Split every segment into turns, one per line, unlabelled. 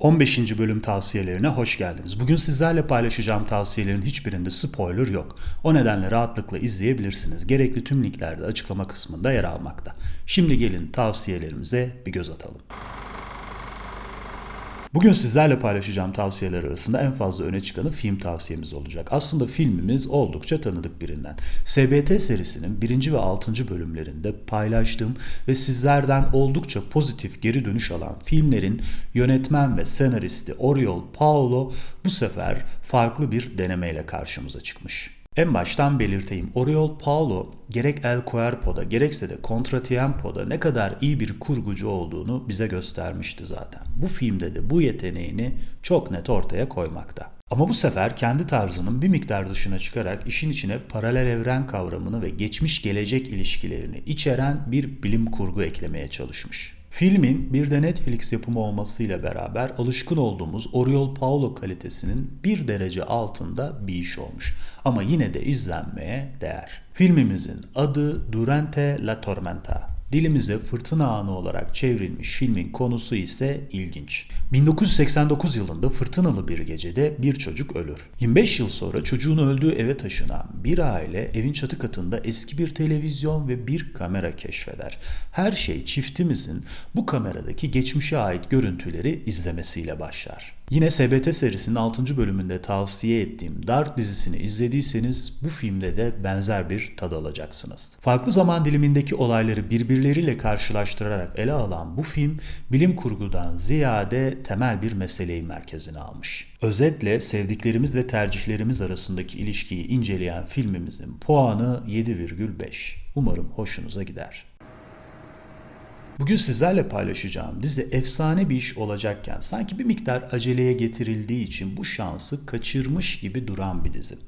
15. bölüm tavsiyelerine hoş geldiniz. Bugün sizlerle paylaşacağım tavsiyelerin hiçbirinde spoiler yok. O nedenle rahatlıkla izleyebilirsiniz. Gerekli tüm linkler de açıklama kısmında yer almakta. Şimdi gelin tavsiyelerimize bir göz atalım. Bugün sizlerle paylaşacağım tavsiyeler arasında en fazla öne çıkanı film tavsiyemiz olacak. Aslında filmimiz oldukça tanıdık birinden. SBT serisinin 1. ve 6. bölümlerinde paylaştığım ve sizlerden oldukça pozitif geri dönüş alan filmlerin yönetmen ve senaristi Oriol Paulo bu sefer farklı bir denemeyle karşımıza çıkmış. En baştan belirteyim. Oriol Paulo gerek El Cuerpo'da gerekse de Contratiempo'da ne kadar iyi bir kurgucu olduğunu bize göstermişti zaten. Bu filmde de bu yeteneğini çok net ortaya koymakta. Ama bu sefer kendi tarzının bir miktar dışına çıkarak işin içine paralel evren kavramını ve geçmiş gelecek ilişkilerini içeren bir bilim kurgu eklemeye çalışmış. Filmin bir de Netflix yapımı olmasıyla beraber alışkın olduğumuz Oriol Paulo kalitesinin bir derece altında bir iş olmuş. Ama yine de izlenmeye değer. Filmimizin adı Durante la Tormenta. Dilimize fırtına anı olarak çevrilmiş filmin konusu ise ilginç. 1989 yılında fırtınalı bir gecede bir çocuk ölür. 25 yıl sonra çocuğun öldüğü eve taşınan bir aile evin çatı katında eski bir televizyon ve bir kamera keşfeder. Her şey çiftimizin bu kameradaki geçmişe ait görüntüleri izlemesiyle başlar. Yine SBT serisinin 6. bölümünde tavsiye ettiğim Dark dizisini izlediyseniz bu filmde de benzer bir tad alacaksınız. Farklı zaman dilimindeki olayları birbirleriyle karşılaştırarak ele alan bu film bilim kurgudan ziyade temel bir meseleyi merkezine almış. Özetle sevdiklerimiz ve tercihlerimiz arasındaki ilişkiyi inceleyen filmimizin puanı 7,5. Umarım hoşunuza gider. Bugün sizlerle paylaşacağım dizi efsane bir iş olacakken sanki bir miktar aceleye getirildiği için bu şansı kaçırmış gibi duran bir dizi.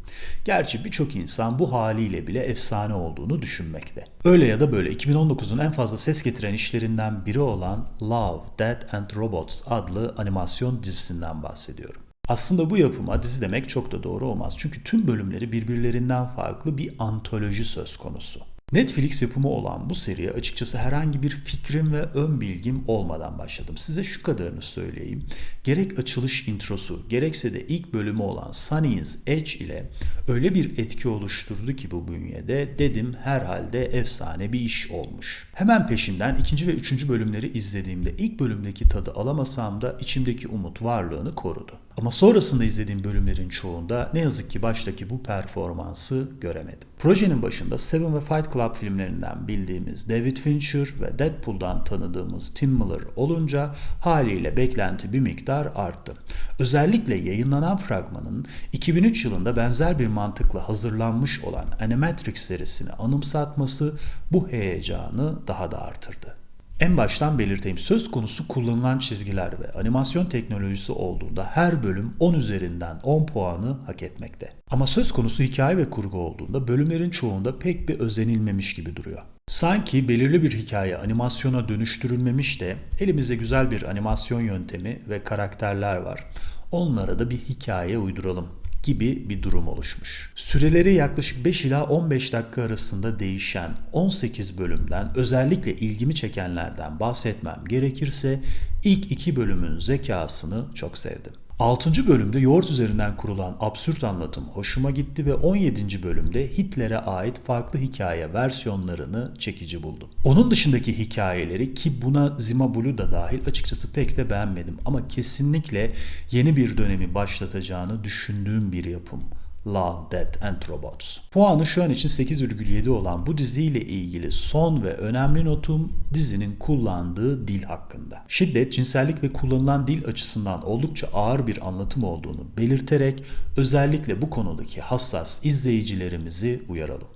Gerçi birçok insan bu haliyle bile efsane olduğunu düşünmekte. Öyle ya da böyle 2019'un en fazla ses getiren işlerinden biri olan Love, Death and Robots adlı animasyon dizisinden bahsediyorum. Aslında bu yapıma dizi demek çok da doğru olmaz. Çünkü tüm bölümleri birbirlerinden farklı bir antoloji söz konusu. Netflix yapımı olan bu seriye açıkçası herhangi bir fikrim ve ön bilgim olmadan başladım. Size şu kadarını söyleyeyim. Gerek açılış introsu, gerekse de ilk bölümü olan Sunny's Edge ile öyle bir etki oluşturdu ki bu bünyede dedim herhalde efsane bir iş olmuş. Hemen peşinden ikinci ve üçüncü bölümleri izlediğimde ilk bölümdeki tadı alamasam da içimdeki umut varlığını korudu. Ama sonrasında izlediğim bölümlerin çoğunda ne yazık ki baştaki bu performansı göremedim. Projenin başında Seven ve Fight Club filmlerinden bildiğimiz David Fincher ve Deadpool'dan tanıdığımız Tim Miller olunca haliyle beklenti bir miktar arttı. Özellikle yayınlanan fragmanın 2003 yılında benzer bir mantıkla hazırlanmış olan Animatrix serisini anımsatması bu heyecanı daha da artırdı. En baştan belirteyim söz konusu kullanılan çizgiler ve animasyon teknolojisi olduğunda her bölüm 10 üzerinden 10 puanı hak etmekte. Ama söz konusu hikaye ve kurgu olduğunda bölümlerin çoğunda pek bir özenilmemiş gibi duruyor. Sanki belirli bir hikaye animasyona dönüştürülmemiş de elimizde güzel bir animasyon yöntemi ve karakterler var. Onlara da bir hikaye uyduralım gibi bir durum oluşmuş. Süreleri yaklaşık 5 ila 15 dakika arasında değişen 18 bölümden özellikle ilgimi çekenlerden bahsetmem gerekirse ilk iki bölümün zekasını çok sevdim. 6. bölümde yoğurt üzerinden kurulan absürt anlatım hoşuma gitti ve 17. bölümde Hitler'e ait farklı hikaye versiyonlarını çekici buldum. Onun dışındaki hikayeleri ki buna Zima Blue da dahil açıkçası pek de beğenmedim ama kesinlikle yeni bir dönemi başlatacağını düşündüğüm bir yapım. Love, Death and Robots. Puanı şu an için 8,7 olan bu diziyle ilgili son ve önemli notum dizinin kullandığı dil hakkında. Şiddet, cinsellik ve kullanılan dil açısından oldukça ağır bir anlatım olduğunu belirterek özellikle bu konudaki hassas izleyicilerimizi uyaralım.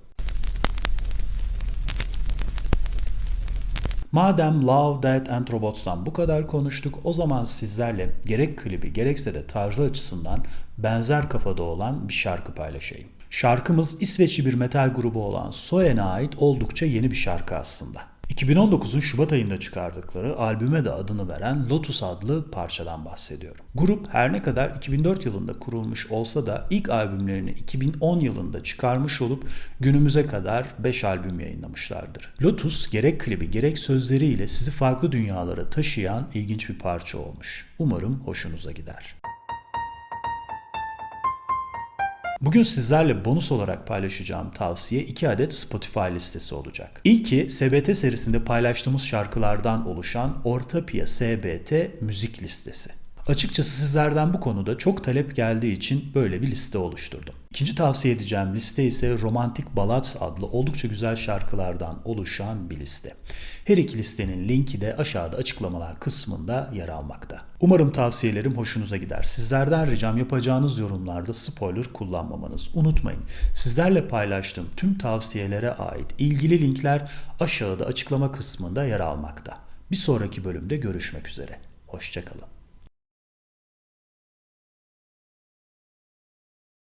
Madem Love, Death and Robots'tan bu kadar konuştuk o zaman sizlerle gerek klibi gerekse de tarzı açısından benzer kafada olan bir şarkı paylaşayım. Şarkımız İsveçli bir metal grubu olan Soen'e ait oldukça yeni bir şarkı aslında. 2019'un Şubat ayında çıkardıkları albüme de adını veren Lotus adlı parçadan bahsediyorum. Grup her ne kadar 2004 yılında kurulmuş olsa da ilk albümlerini 2010 yılında çıkarmış olup günümüze kadar 5 albüm yayınlamışlardır. Lotus gerek klibi gerek sözleriyle sizi farklı dünyalara taşıyan ilginç bir parça olmuş. Umarım hoşunuza gider. Bugün sizlerle bonus olarak paylaşacağım tavsiye 2 adet Spotify listesi olacak. İlki SBT serisinde paylaştığımız şarkılardan oluşan Ortapia SBT müzik listesi. Açıkçası sizlerden bu konuda çok talep geldiği için böyle bir liste oluşturdum. İkinci tavsiye edeceğim liste ise Romantik Ballads adlı oldukça güzel şarkılardan oluşan bir liste. Her iki listenin linki de aşağıda açıklamalar kısmında yer almakta. Umarım tavsiyelerim hoşunuza gider. Sizlerden ricam yapacağınız yorumlarda spoiler kullanmamanız. Unutmayın sizlerle paylaştığım tüm tavsiyelere ait ilgili linkler aşağıda açıklama kısmında yer almakta. Bir sonraki bölümde görüşmek üzere. Hoşçakalın.